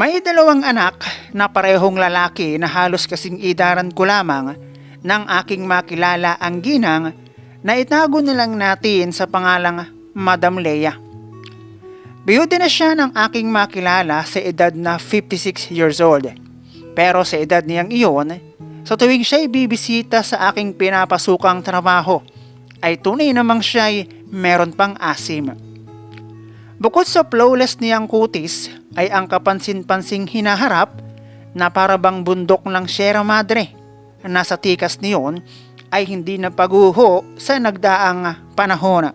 May dalawang anak na parehong lalaki na halos kasing idaran ko lamang ng aking makilala ang ginang na itago na lang natin sa pangalang Madam Leia. Biyude na siya ng aking makilala sa edad na 56 years old. Pero sa edad niyang iyon, sa tuwing siya'y bibisita sa aking pinapasukang trabaho, ay tunay namang siya'y meron pang asim. Bukod sa flawless niyang kutis, ay ang kapansin-pansing hinaharap na para bang bundok ng Sierra Madre na sa tikas niyon ay hindi na paguho sa nagdaang panahon.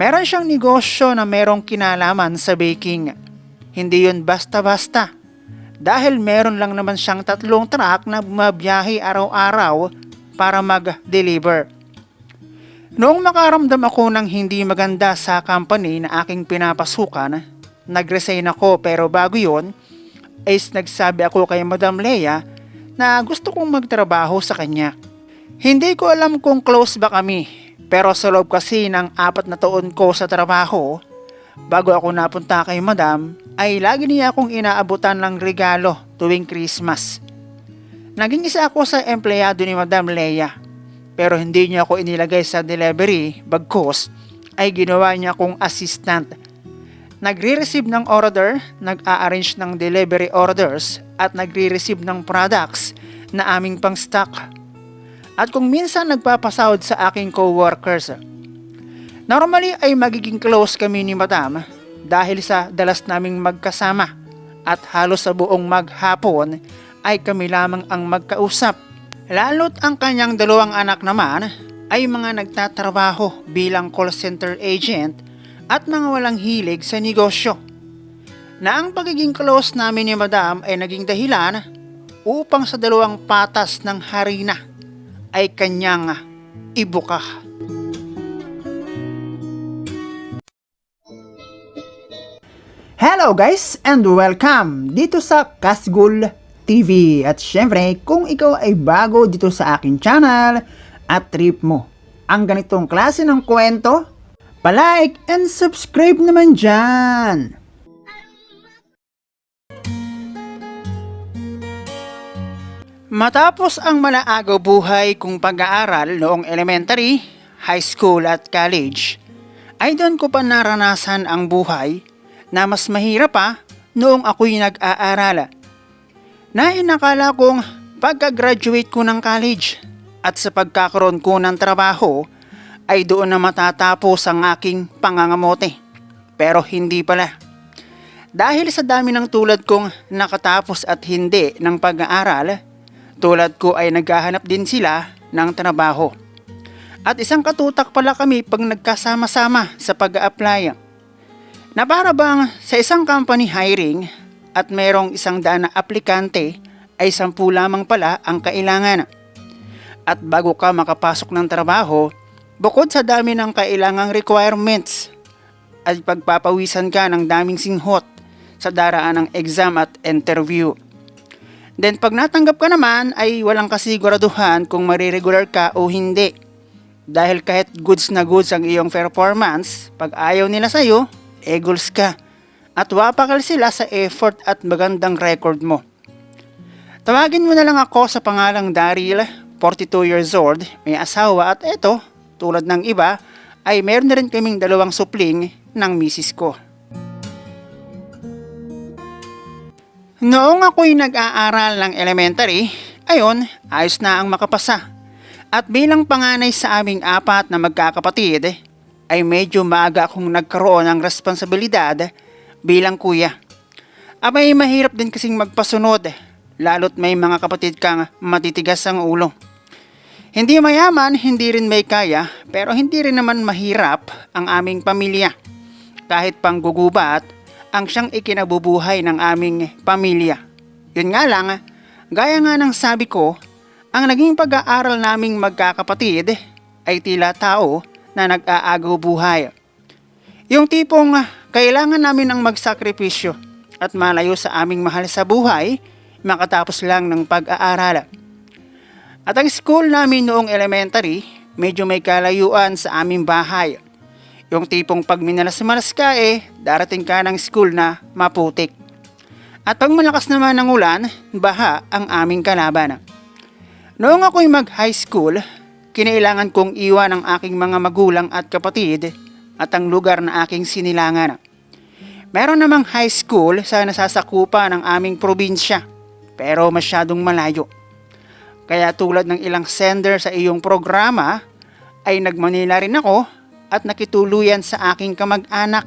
Meron siyang negosyo na merong kinalaman sa baking. Hindi yun basta-basta. Dahil meron lang naman siyang tatlong truck na bumabiyahe araw-araw para mag-deliver. Noong makaramdam ako ng hindi maganda sa company na aking pinapasukan, nag-resign ako pero bago yon, ay nagsabi ako kay Madam Leia na gusto kong magtrabaho sa kanya. Hindi ko alam kung close ba kami, pero sa loob kasi ng apat na taon ko sa trabaho, bago ako napunta kay Madam, ay lagi niya akong inaabutan ng regalo tuwing Christmas. Naging isa ako sa empleyado ni Madam Leia, pero hindi niya ako inilagay sa delivery, bagkos ay ginawa niya akong assistant. Nagre-receive ng order, nag-a-arrange ng delivery orders, at nagre-receive ng products na aming pang-stock. At kung minsan nagpapasahod sa aking co-workers. Normally ay magiging close kami ni Madam dahil sa dalas naming magkasama at halos sa buong maghapon ay kami lamang ang magkausap. Lalo't ang kanyang dalawang anak naman ay mga nagtatrabaho bilang call center agent at mga walang hilig sa negosyo. Na ang pagiging close namin ni Madam ay naging dahilan upang sa dalawang patas ng harina ay kanyang ibuka. Hello guys and welcome dito sa Kasgul TV. At syempre, kung ikaw ay bago dito sa akin channel at trip mo ang ganitong klase ng kwento, palike and subscribe naman dyan. Matapos ang malaagaw buhay kong pag-aaral noong elementary, high school at college, ay doon ko pa naranasan ang buhay na mas mahirap pa noong ako'y nag-aaral. Na inakala kong pagka-graduate ko ng college at sa pagkakaroon ko ng trabaho ay doon na matatapos ang aking pangangamote. Pero hindi pala. Dahil sa dami ng tulad kong nakatapos at hindi ng pag-aaral, tulad ko ay naghahanap din sila ng trabaho. At isang katutak pala kami pag nagkasama-sama sa pag-a-apply. Na para bang sa isang company hiring at merong isang daan na aplikante ay sampu lamang pala ang kailangan. At bago ka makapasok ng trabaho, bukod sa dami ng kailangang requirements, ay pagpapawisan ka ng daming singhot sa daraan ng exam at interview. Then pag natanggap ka naman ay walang kasiguraduhan kung mariregular ka o hindi. Dahil kahit goods na goods ang iyong performance, pag ayaw nila sa'yo, eagles ka. At wapakal sila sa effort at magandang record mo. Tawagin mo na lang ako sa pangalang Daryl, 42 years old, may asawa at eto, tulad ng iba, ay meron na rin kaming dalawang supling ng misis ko. Noong ako'y nag-aaral ng elementary, ayon, ayos na ang makapasa. At bilang panganay sa aming apat na magkakapatid, ay medyo maaga akong nagkaroon ng responsibilidad bilang kuya. Abay mahirap din kasing magpasunod, lalo't may mga kapatid kang matitigas ang ulo. Hindi mayaman, hindi rin may kaya, pero hindi rin naman mahirap ang aming pamilya. Kahit pang gugubat, ang siyang ikinabubuhay ng aming pamilya. Yun nga lang, gaya nga ng sabi ko, ang naging pag-aaral naming magkakapatid ay tila tao na nag-aagaw buhay. Yung tipong kailangan namin ng magsakripisyo at malayo sa aming mahal sa buhay, makatapos lang ng pag-aaral. At ang school namin noong elementary, medyo may kalayuan sa aming bahay. Yung tipong pag minalas-malas ka eh, darating ka ng school na maputik. At pag malakas naman ang ulan, baha ang aming kalaban. Noong ako'y mag-high school, kinailangan kong iwan ang aking mga magulang at kapatid at ang lugar na aking sinilangan. Meron namang high school sa nasasakupa ng aming probinsya, pero masyadong malayo. Kaya tulad ng ilang sender sa iyong programa, ay nagmanila rin ako at nakituluyan sa aking kamag-anak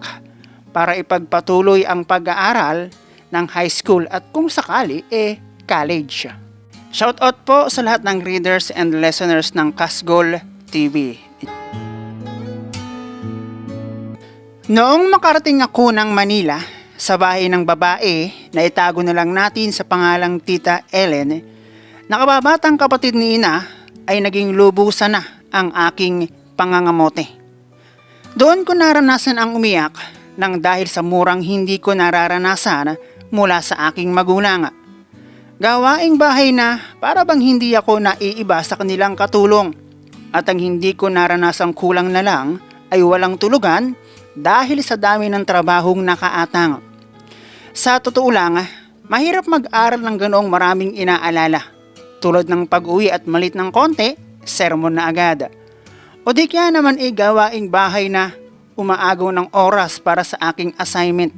para ipagpatuloy ang pag-aaral ng high school at kung sakali, eh, college. Shoutout po sa lahat ng readers and listeners ng Kasgol TV. Noong makarating ako ng Manila, sa bahay ng babae na itago na lang natin sa pangalang Tita Ellen, nakababatang kapatid ni Ina ay naging lubusan na ang aking pangangamote. Doon ko naranasan ang umiyak nang dahil sa murang hindi ko nararanasan mula sa aking magulang. Gawaing bahay na para bang hindi ako naiiba sa kanilang katulong at ang hindi ko naranasang kulang na lang ay walang tulugan dahil sa dami ng trabahong nakaatang. Sa totoo lang, mahirap mag-aral ng ganoong maraming inaalala. Tulad ng pag-uwi at malit ng konti, sermon na agad. O di kaya naman ay gawaing bahay na umaagaw ng oras para sa aking assignment.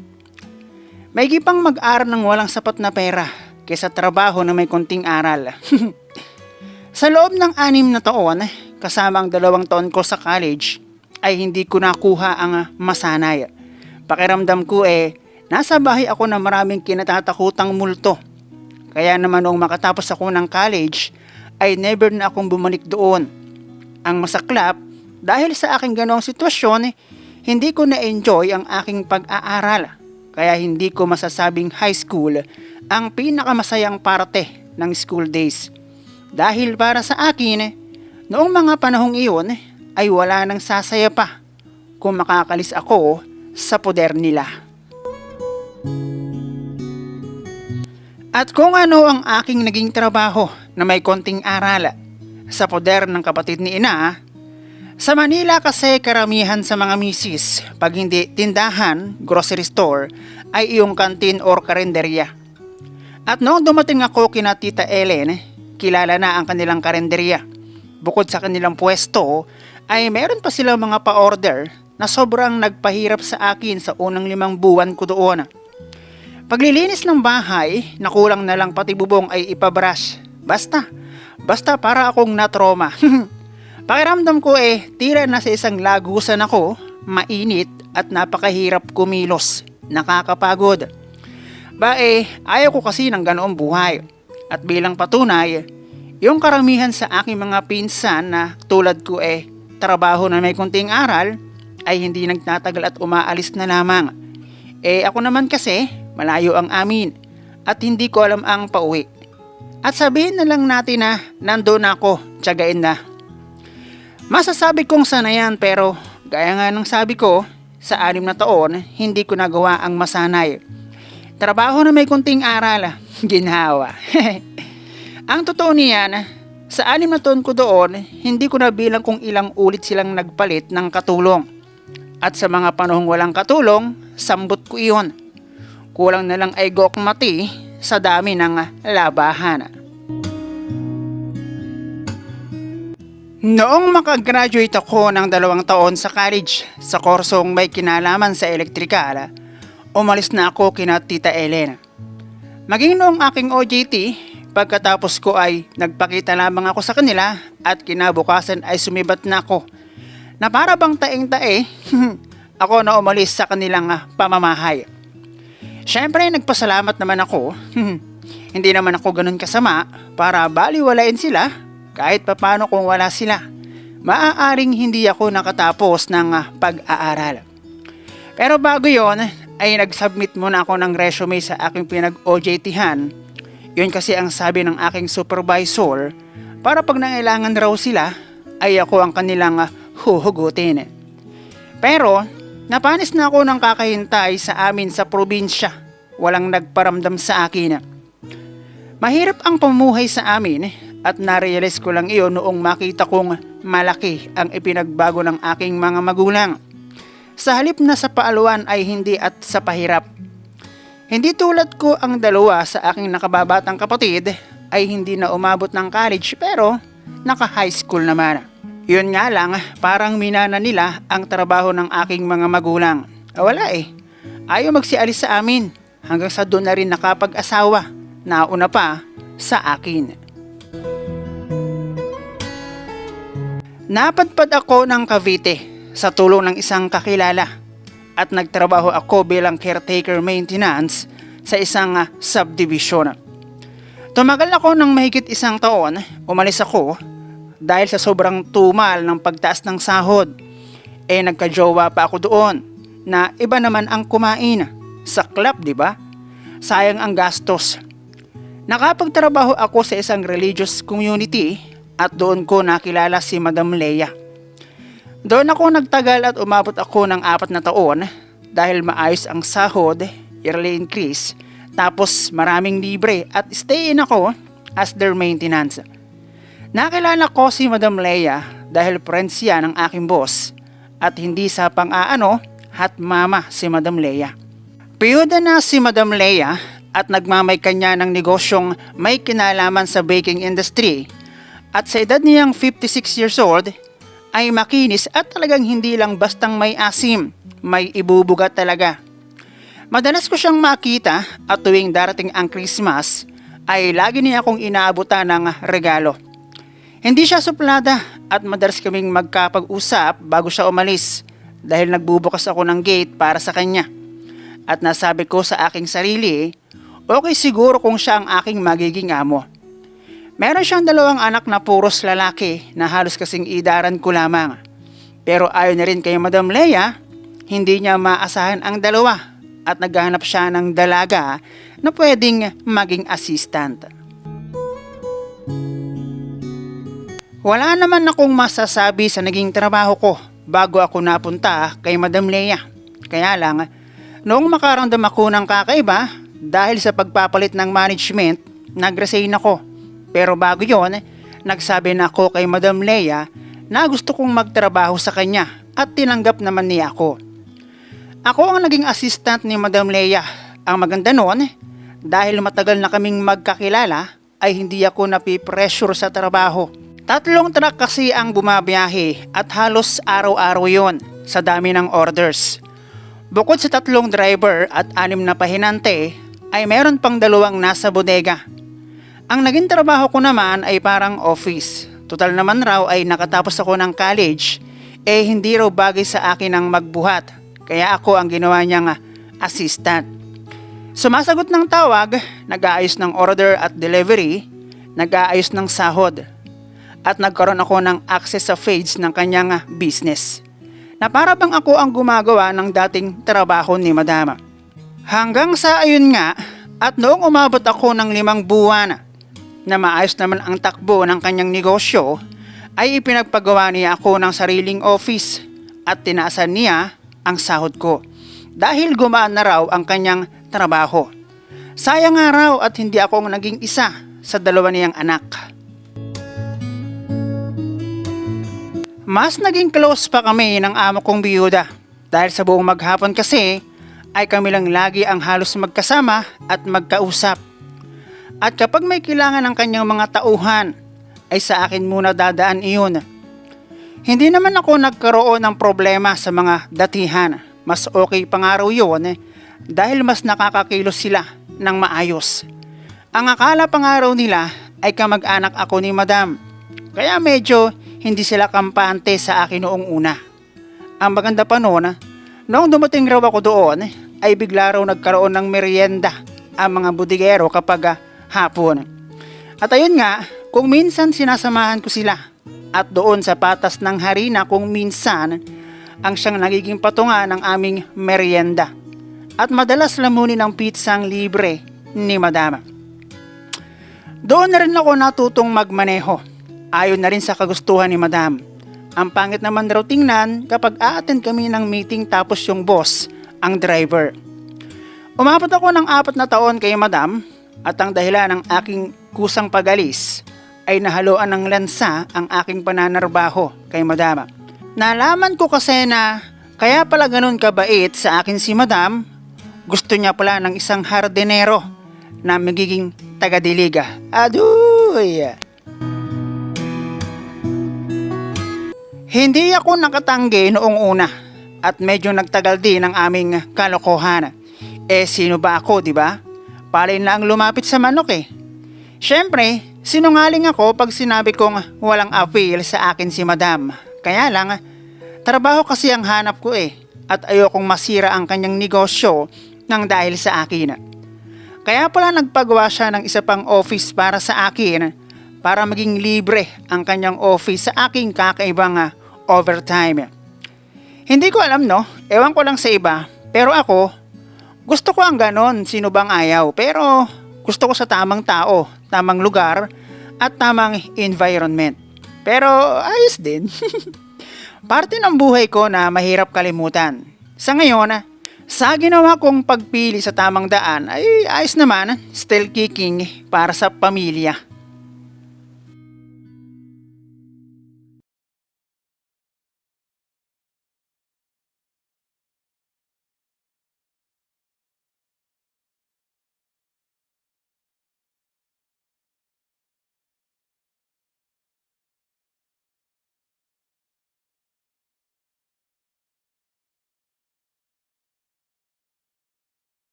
May gipang mag-aral ng walang sapat na pera kaysa trabaho na may konting aral. sa loob ng anim na taon, kasama ang dalawang taon ko sa college, ay hindi ko nakuha ang masanay. Pakiramdam ko eh, nasa bahay ako na maraming kinatatakutang multo. Kaya naman noong makatapos ako ng college, ay never na akong bumalik doon. Ang masaklap, dahil sa aking ganong sitwasyon, hindi ko na-enjoy ang aking pag-aaral. Kaya hindi ko masasabing high school ang pinakamasayang parte ng school days. Dahil para sa akin, noong mga panahong iyon ay wala nang sasaya pa kung makakalis ako sa poder nila. At kung ano ang aking naging trabaho na may konting aral sa poder ng kapatid ni ina, sa Manila kasi karamihan sa mga misis, pag hindi tindahan, grocery store, ay iyong kantin or karinderya. At noong dumating ako kina Tita Ellen, kilala na ang kanilang karinderya. Bukod sa kanilang pwesto, ay meron pa silang mga pa-order na sobrang nagpahirap sa akin sa unang limang buwan ko doon. Paglilinis ng bahay, nakulang na lang pati bubong ay ipabrush. Basta, basta para akong natroma. Pakiramdam ko eh, tira na sa isang lagusan ako, mainit at napakahirap kumilos. Nakakapagod. Ba eh, ayaw ko kasi ng ganoong buhay. At bilang patunay, yung karamihan sa aking mga pinsan na tulad ko eh, trabaho na may kunting aral, ay hindi nagtatagal at umaalis na lamang. Eh ako naman kasi, malayo ang amin at hindi ko alam ang pauwi. At sabihin na lang natin na nandoon ako, tiyagain na. Masasabi kong sanayan pero gaya nga ng sabi ko, sa anim na taon, hindi ko nagawa ang masanay. Trabaho na may kunting aral, ginhawa. ang totoo niyan, sa anim na taon ko doon, hindi ko nabilang kung ilang ulit silang nagpalit ng katulong. At sa mga panahong walang katulong, sambot ko iyon. Kulang na lang ay gokmati sa dami ng labahan. Noong makagraduate ako ng dalawang taon sa college sa korsong may kinalaman sa elektrikal, umalis na ako kina Tita Ellen. Maging noong aking OJT, pagkatapos ko ay nagpakita lamang ako sa kanila at kinabukasan ay sumibat na ako na para bang taing-tae, ako na umalis sa kanilang ah, pamamahay. Siyempre, nagpasalamat naman ako. Hindi naman ako ganun kasama para baliwalain sila kahit papano kung wala sila. Maaaring hindi ako nakatapos ng ah, pag-aaral. Pero bago yon ay nag-submit muna ako ng resume sa aking pinag-OJT-han. Yun kasi ang sabi ng aking supervisor para pag nangailangan raw sila ay ako ang kanilang ah, huhugutin. Pero napanis na ako ng kakahintay sa amin sa probinsya. Walang nagparamdam sa akin. Mahirap ang pamuhay sa amin at narealize ko lang iyon noong makita kong malaki ang ipinagbago ng aking mga magulang. Sa halip na sa paaluan ay hindi at sa pahirap. Hindi tulad ko ang dalawa sa aking nakababatang kapatid ay hindi na umabot ng college pero naka-high school naman. Yun nga lang, parang minana nila ang trabaho ng aking mga magulang. Wala eh. Ayaw magsialis sa amin hanggang sa doon na rin nakapag-asawa. Nauna pa sa akin. Napadpad ako ng Cavite sa tulong ng isang kakilala at nagtrabaho ako bilang caretaker maintenance sa isang ah, subdivision. Tumagal ako ng mahigit isang taon, umalis ako dahil sa sobrang tumal ng pagtaas ng sahod. Eh nagkajowa pa ako doon na iba naman ang kumain sa club, di ba? Sayang ang gastos. Nakapagtrabaho ako sa isang religious community at doon ko nakilala si Madam Leia. Doon ako nagtagal at umabot ako ng apat na taon dahil maayos ang sahod, yearly increase, tapos maraming libre at stay in ako as their maintenance. Nakilala ko si Madam Leia dahil friends siya ng aking boss at hindi sa pang-aano hat mama si Madam Leia. Piyuda na si Madam Leia at nagmamay kanya ng negosyong may kinalaman sa baking industry at sa edad niyang 56 years old ay makinis at talagang hindi lang bastang may asim, may ibubugat talaga. Madalas ko siyang makita at tuwing darating ang Christmas ay lagi niya akong inaabutan ng regalo. Hindi siya suplada at madalas kaming magkapag-usap bago siya umalis dahil nagbubukas ako ng gate para sa kanya. At nasabi ko sa aking sarili, okay siguro kung siya ang aking magiging amo. Meron siyang dalawang anak na puros lalaki na halos kasing idaran ko lamang. Pero ayon na rin kay Madam Leia, hindi niya maasahan ang dalawa at naghahanap siya ng dalaga na pwedeng maging assistant. Wala naman akong masasabi sa naging trabaho ko bago ako napunta kay Madam Leia. Kaya lang, noong makaramdam ako ng kakaiba dahil sa pagpapalit ng management, nag-resign ako. Pero bago yon, nagsabi na ako kay Madam Leia na gusto kong magtrabaho sa kanya at tinanggap naman niya ako. Ako ang naging assistant ni Madam Leia. Ang maganda noon, dahil matagal na kaming magkakilala, ay hindi ako napipressure sa trabaho. Tatlong truck kasi ang bumabiyahe at halos araw-araw yon sa dami ng orders. Bukod sa tatlong driver at anim na pahinante, ay meron pang dalawang nasa bodega. Ang naging trabaho ko naman ay parang office. Total naman raw ay nakatapos ako ng college, eh hindi raw bagay sa akin ang magbuhat. Kaya ako ang ginawa niyang assistant. Sumasagot ng tawag, nag-aayos ng order at delivery, nag-aayos ng sahod, at nagkaroon ako ng access sa page ng kanyang business. Na para bang ako ang gumagawa ng dating trabaho ni Madama. Hanggang sa ayun nga, at noong umabot ako ng limang buwan na maayos naman ang takbo ng kanyang negosyo, ay ipinagpagawa niya ako ng sariling office at tinaasan niya ang sahod ko dahil gumaan na raw ang kanyang trabaho. Sayang nga raw at hindi ako naging isa sa dalawa niyang anak. Mas naging close pa kami ng amo kong biyuda dahil sa buong maghapon kasi ay kami lang lagi ang halos magkasama at magkausap. At kapag may kailangan ng kanyang mga tauhan, ay sa akin muna dadaan iyon. Hindi naman ako nagkaroon ng problema sa mga datihan. Mas okay pa nga raw yun eh, dahil mas nakakakilos sila ng maayos. Ang akala pa nga raw nila ay kamag-anak ako ni madam. Kaya medyo hindi sila kampante sa akin noong una. Ang maganda pa noon, noong dumating raw ako doon, ay bigla raw nagkaroon ng merienda ang mga budigero kapag ah, hapon. At ayun nga, kung minsan sinasamahan ko sila at doon sa patas ng harina kung minsan ang siyang nagiging patunga ng aming merienda. At madalas lamunin ng pizzang libre ni Madama. Doon na rin ako natutong magmaneho. Ayon na rin sa kagustuhan ni Madam. Ang pangit naman raw tingnan kapag a-attend kami ng meeting tapos yung boss, ang driver. Umabot ako ng apat na taon kay Madam at ang dahilan ng aking kusang pagalis ay nahaluan ng lansa ang aking pananarbaho kay Madama. Nalaman ko kasi na kaya pala ganun kabait sa akin si Madam gusto niya pala ng isang hardinero na magiging taga-diliga. Aduy! Hindi ako nakatanggi noong una at medyo nagtagal din ang aming kalokohan. Eh sino ba ako, di ba? Palin lang lumapit sa manok eh. Siyempre, sinungaling ako pag sinabi kong walang appeal sa akin si madam. Kaya lang, trabaho kasi ang hanap ko eh at ayokong masira ang kanyang negosyo nang dahil sa akin. Kaya pala nagpagawa siya ng isa pang office para sa akin para maging libre ang kanyang office sa aking kakaibang ah, overtime. Hindi ko alam no, ewan ko lang sa iba, pero ako, gusto ko ang ganon, sino bang ayaw, pero gusto ko sa tamang tao, tamang lugar, at tamang environment. Pero ayos din. Parte ng buhay ko na mahirap kalimutan. Sa ngayon, sa ginawa kong pagpili sa tamang daan ay ayos naman, still kicking para sa pamilya.